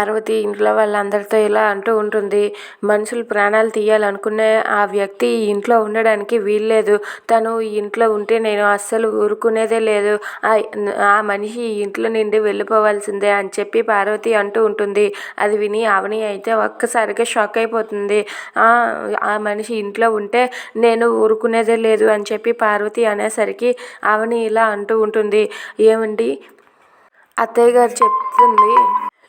పార్వతి ఇంట్లో వాళ్ళందరితో ఇలా అంటూ ఉంటుంది. మనుషులు ప్రాణాలు తీయాలనుకునే ఆ వ్యక్తి ఈ ఇంట్లో ఉండడానికి వీల్లేదు. తను ఈ ఇంట్లో ఉంటే నేను అస్సలు ఊరుకునేదే లేదు. ఆ ఆ మనిషి ఈ ఇంట్లో నుండి వెళ్ళిపోవాల్సిందే అని చెప్పి పార్వతి అంటూ ఉంటుంది. అది విని అవని అయితే ఒక్కసారిగా షాక్ అయిపోతుంది. ఆ మనిషి ఇంట్లో ఉంటే నేను ఊరుకునేదే లేదు అని చెప్పి పార్వతి అనేసరికి అవని ఇలా అంటూ ఉంటుంది. ఏమండి? అత్తయ్య గారు చెప్తుంది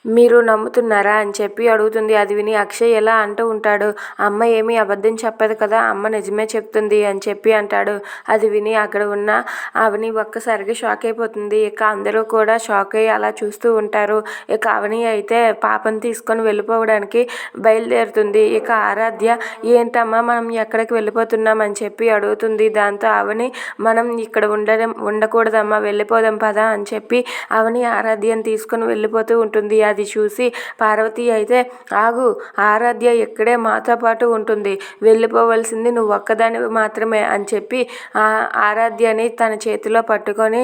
మీరు నమ్ముతున్నారా అని చెప్పి అడుగుతుంది. అది విని అక్షయ్ ఎలా అంటూ ఉంటాడు. అమ్మ ఏమీ అబద్ధం చెప్పదు కదా అమ్మ నిజమే చెప్తుంది అని చెప్పి అంటాడు. అది విని అక్కడ ఉన్న అవని ఒక్కసారిగా షాక్ అయిపోతుంది. ఇక అందరూ కూడా షాక్ అయ్యి అలా చూస్తూ ఉంటారు. ఇక అవని అయితే పాపను తీసుకొని వెళ్ళిపోవడానికి బయలుదేరుతుంది. ఇక ఆరాధ్య ఏంటమ్మా మనం ఎక్కడికి వెళ్ళిపోతున్నాం? అని చెప్పి అడుగుతుంది. దాంతో అవని మనం ఇక్కడ ఉండడం ఉండకూడదమ్మా వెళ్ళిపోదాం పదా అని చెప్పి అవని ఆరాధ్యను తీసుకొని వెళ్ళిపోతూ ఉంటుంది. అది చూసి పార్వతి అయితే ఆగు ఆరాధ్య ఇక్కడే మాతో పాటు ఉంటుంది. వెళ్ళిపోవలసింది నువ్వు ఒక్కదానివి మాత్రమే అని చెప్పి ఆ ఆరాధ్యని తన చేతిలో పట్టుకొని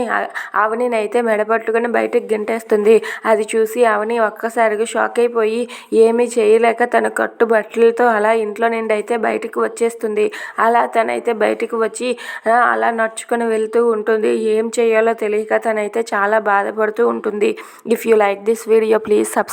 అవనినైతే మెడపట్టుకొని బయటకు గెంటేస్తుంది. అది చూసి అవని ఒక్కసారిగా షాక్ అయిపోయి ఏమీ చేయలేక తన కట్టు బట్టలతో అలా ఇంట్లో నుండి అయితే బయటకు వచ్చేస్తుంది. అలా తనైతే బయటకు వచ్చి అలా నడుచుకొని వెళ్తూ ఉంటుంది. ఏం చేయాలో తెలియక తనైతే చాలా బాధపడుతూ ఉంటుంది. If you like this video please please subscribe